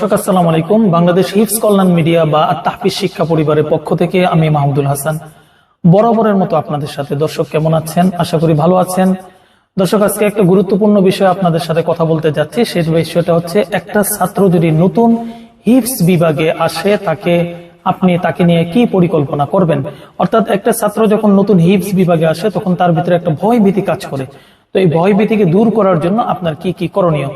দর্শক, আসসালাম আলাইকুম। বাংলাদেশ হিফস কল্যাণ মিডিয়া বা তাহফিজ শিক্ষা পরিবারের পক্ষ থেকে আমি মাহমুদুল হাসান বরাবরের মতো আপনাদের সাথে। দর্শক, কেমন আছেন? আশা করি ভালো আছেন। দর্শক, আজকে একটা গুরুত্বপূর্ণ বিষয় আপনাদের সাথে কথা বলতে যাচ্ছি। সেই বিষয়টা হচ্ছে, একটা ছাত্র যদি নতুন হিফস বিভাগে আসে, তাকে আপনি, তাকে নিয়ে কি পরিকল্পনা করবেন? অর্থাৎ একটা ছাত্র যখন নতুন হিপস বিভাগে আসে, তখন তার ভিতরে একটা ভয় ভীতি কাজ করে। তো এই ভয় ভীতিকে দূর করার জন্য আপনার কি কি করণীয়?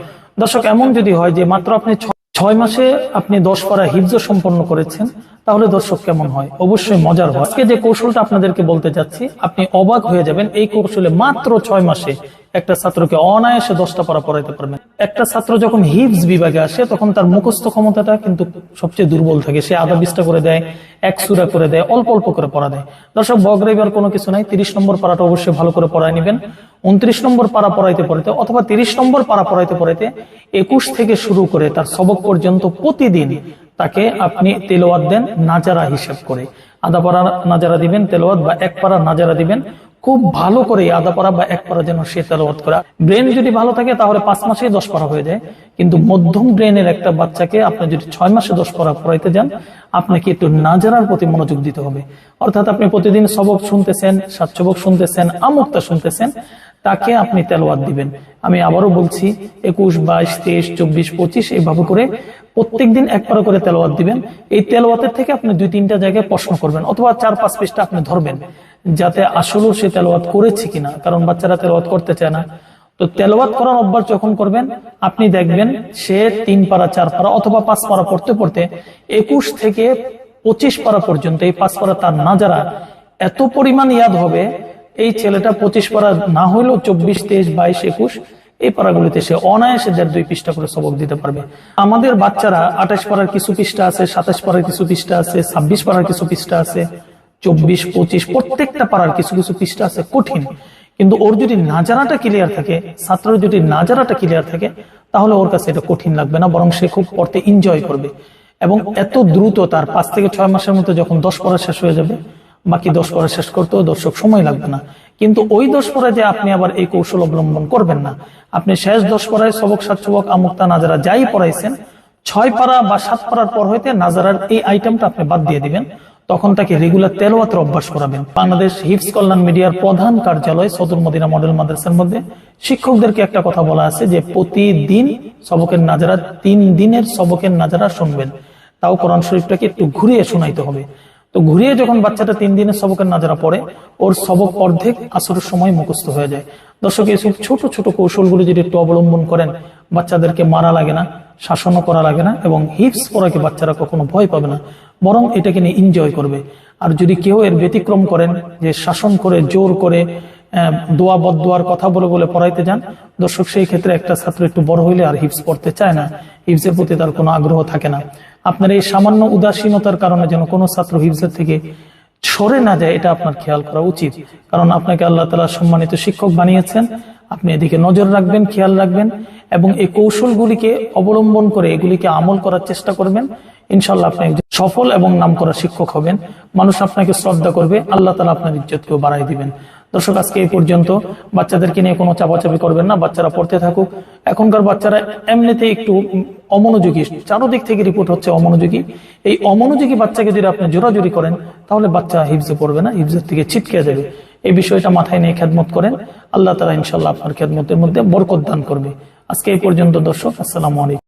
দর্শক, এমন যদি হয় যে মাত্র আপনি ছয় মাসে আপনি দশ পারা হিফজ সম্পন্ন করেছেন, তাহলে দর্শক কেমন হয়? অবশ্যই মজার হয়। আজকে যে কৌশলটা আপনাদেরকে বলতে চাচ্ছি, আপনি অবাক হয়ে যাবেন, এই কৌশলে মাত্র ছয় মাসে একটা ছাত্রকে অনায়াসে দশটা পারা পড়াইতে পারবেন একটা ছাত্র যখন হিপস বিভাগে আসে, তখন তার মুখস্থ ক্ষমতাটা কিন্তু সবচেয়ে দুর্বল থাকে। সে আধা বিশটা করে দেয়, এক সুরা করে দেয়, অল্প অল্প করে পড়া দেয়। দর্শক, বগরাইবার কোনো কিছু নাই। তিরিশ নম্বর পারাটা অবশ্যই ভালো করে পড়ায় নেবেন। উনত্রিশ নম্বর পারা পড়াইতে পড়াইতে, অথবা তিরিশ নম্বর পারা পড়াইতে পড়াইতে একুশ থেকে শুরু করে তার সবক পর্যন্ত প্রতিদিন তাকে আপনি তেলোয়াত দেন, নাজারা হিসাব করে। আধা পারা নাজারা দিবেন তেলোয়াত বা এক পারা নাজারা দিবেন। খুব ভালো করে আধা পারা বা এক পারা যেন সে তেলাওয়াত করে। ব্রেন যদি ভালো থাকে, তাহলে পাঁচ মাসেই দশ পারা হয়ে যায়। কিন্তু মধ্যম ব্রেনের একটা বাচ্চাকে আপনি যদি ছয় মাসে দশ পারা পড়াইতে যান, আপনাকে একটু নাজারার প্রতি মনোযোগ দিতে হবে। অর্থাৎ আপনি প্রতিদিন সবক শুনতেছেন সাতসবক শুনতেছেন আমুক্তা শুনতেছেন, তাকে আপনি তেলাওয়াত দিবেন। আমি আবারও বলছি, একুশ, বাইশ, তেইশ, চব্বিশ, পঁচিশ এইভাবে করে প্রত্যেকদিন এক পারা করে তেলাওয়াত দিবেন। এই তেলাওয়াতের থেকে আপনি দুই তিনটা জায়গায় প্রশ্ন করবেন অথবা চার পাঁচ পৃষ্ঠা আপনি ধরবেন যাতে আসলেও সে তেলাওয়াত করেছে কিনা, কারণ বাচ্চারা তেলাওয়াত করতে চায় না। তো তেলাওয়াত করার অভ্যাস যখন করবেন, আপনি দেখবেন সে তিন পারা চার পারা অথবা পাঁচ পারা পড়তে পড়তে একুশ থেকে পঁচিশ পারা পর্যন্ত, এই পাঁচ পারা তার না যারা, এত পরিমাণ ইয়াদ হবে, এই ছেলেটা পঁচিশ পারা না হইলেও চব্বিশ, তেইশ, বাইশ, একুশ এই পারাগুলিতে সে অনায়াসে দেড় দুই পৃষ্ঠা করে সবক দিতে পারবে। আমাদের বাচ্চারা আঠাশ পারার কিছু পৃষ্ঠা আছে, সাতাশ পারার কিছু পৃষ্ঠা আছে, ছাব্বিশ পারার কিছু পৃষ্ঠা আছে, চব্বিশ, পঁচিশ, প্রত্যেকটা পারার কিছু কিছু পৃষ্ঠা আছে, কঠিন। কিন্তু ওর যদি নাজারাটা ক্লিয়ার থাকে, ছাত্রের যদি নাজারাটা ক্লিয়ার থাকে, তাহলে ওর কাছে এটা কঠিন লাগবে না, বরং সে খুব পড়তে এনজয় করবে। এবং এত দ্রুত তার পাঁচ থেকে ছয় মাসের মধ্যে যখন দশ পড়া শেষ হয়ে যাবে, বাকি দশ পড়া শেষ করতেও দর্শক সময় লাগবে না। কিন্তু ওই দশ পড়ায় যে আপনি আবার এই কৌশল অবলম্বন করবেন না। আপনি শেষ দশ পড়ায় সবক সাত সবক আমুক্তা, নাজারা যাই পড়াইছেন ছয় পারা বা সাত পারার পর হইতে নাজারার এই আইটেমটা আপনি বাদ দিয়ে দিবেন, তখন তাকে রেগুলার তেলাওয়াতের অভ্যাস করাবেন। বাংলাদেশ হিপস কল্যাণ মিডিয়ার প্রধান কার্যালয়, সদর মদিনা মডেল মাদ্রাসার মধ্যে শিক্ষকদেরকে একটা কথা বলা আছে যে প্রতিদিন সবকের নাজারা, তিন দিনের সবকের নাজারা শুনবেন। তাও কোরআন শরীফটাকে একটু ঘুরিয়ে শোনাইতে হবে। তো ঘুরিয়ে যখন বাচ্চাটা তিন দিনের সবকের নাজারা পড়ে, ওর সবক অর্ধেক আসরের সময় মুখস্থ হয়ে যায়। দর্শক এইসব ছোট ছোট কৌশলগুলো যদি একটু অবলম্বন করেন, বাচ্চাদেরকে মারা লাগে না, শাসনও করা লাগে না, এবং হিপস পড়াকে বাচ্চারা কখনো ভয় পাবে না, বরং এটাকে নিয়ে এনজয় করবে। আর যদি কেউ এর ব্যতিক্রম করেন, যে শাসন করে, জোর করে দোয়া বদোয়ার কথা বলে বলে পড়াইতে যান, দর্শক, সেই ক্ষেত্রে একটা ছাত্র একটু বড় হইলে আর হিপস পড়তে চায় না। হিপসের প্রতি তার কোনো আগ্রহ থাকে না। আপনার এই সামান্য উদাসীনতার কারণে যেন কোনো ছাত্র হিপসের থেকে সরে না যায়, এটা আপনার খেয়াল করা উচিত। কারণ আপনাকে আল্লাহ তালা সম্মানিত শিক্ষক বানিয়েছেন। আপনি এদিকে নজর রাখবেন, খেয়াল রাখবেন এবং এই কৌশলগুলিকে অবলম্বন করে এগুলিকে আমল করার চেষ্টা করবেন। ইনশাল্লাহ আপনি একজন সফল এবং নাম করা শিক্ষক হবেন। মানুষ আপনাকে শ্রদ্ধা করবে, আল্লাহ তালা আপনার ইজ্জতকেও বাড়াই দিবেন। দর্শক, আজকে এই পর্যন্ত। বাচ্চাদেরকে নিয়ে কোনো চাপাচাপি করবেন না, বাচ্চারা পড়তে থাকুক। এখনকার বাচ্চারা এমনিতে একটু অমনোযোগী। চারোদিক থেকে রিপোর্ট হচ্ছে অমনোযোগী। এই অমনোযোগী বাচ্চাকে যদি আপনি জোরাজুরি করেন, তাহলে বাচ্চা হিফজে পড়বে না, হিফজের থেকে ছিটকে যাবে। এই বিষয়টা মাথায় নিয়ে খেদমত করেন। আল্লাহ তালা ইনশাল্লাহ আপনার খেদমতের মধ্যে বরকত দান করবে। আজকে এই পর্যন্ত দর্শক, আসসালামু আলাইকুম।